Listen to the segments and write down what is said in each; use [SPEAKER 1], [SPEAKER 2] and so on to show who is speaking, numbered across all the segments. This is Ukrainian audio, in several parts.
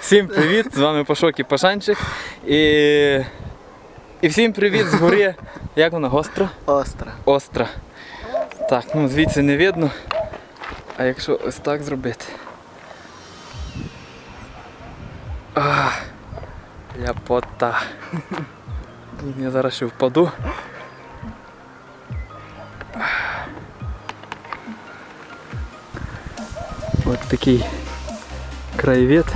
[SPEAKER 1] Всім привіт! З вами Пашок і Пашанчик. І... і всім привіт з гори. Як вона гостра?
[SPEAKER 2] Остра.
[SPEAKER 1] Остра. Так, ну звідси не видно. А якщо ось так зробити. А, ляпота. Я зараз ще впаду. Ось такий краєвид.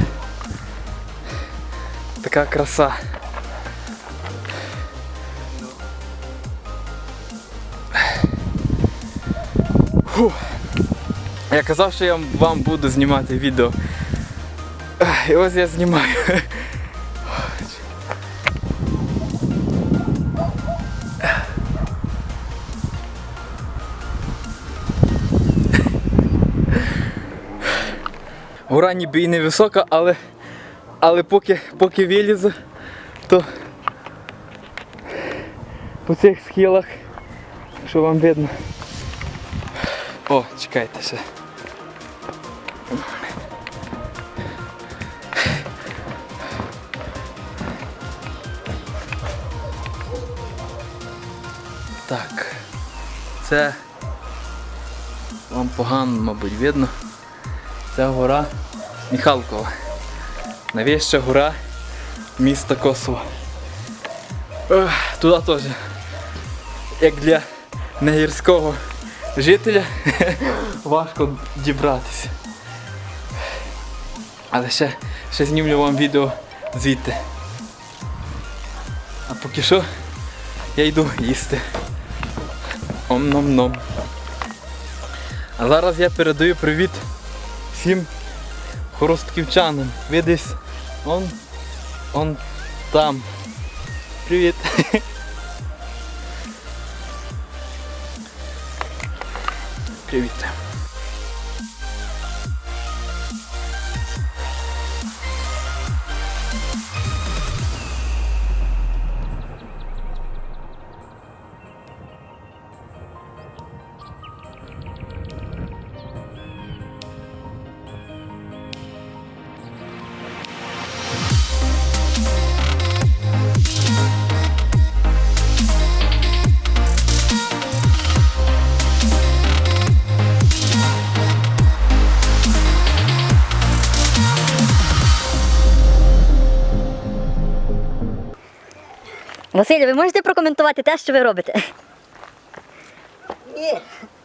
[SPEAKER 1] Така краса. Фух. Я казав, що я вам буду знімати відео. І ось я знімаю. Гора і не висока, але, але поки, поки вилізу, то по цих схилах, що вам видно. О, чекайте ще. Так. Це вам погано, мабуть, видно. Це гора Міхалкова. Найвища гора міста Косово. Туди теж. Як для негірського жителя важко дібратися. Але ще, ще знімлю вам відео звідти. А поки що я йду їсти. Ом-ном-ном. А зараз я передаю привіт всім хоростківчанам. Ви десь он, он там. Привіт. Привіт.
[SPEAKER 3] Василь, ви можете прокоментувати те, що ви робите?
[SPEAKER 4] Ні.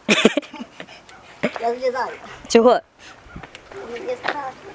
[SPEAKER 4] Я злізаю.
[SPEAKER 3] Чого?
[SPEAKER 4] Мені страшно.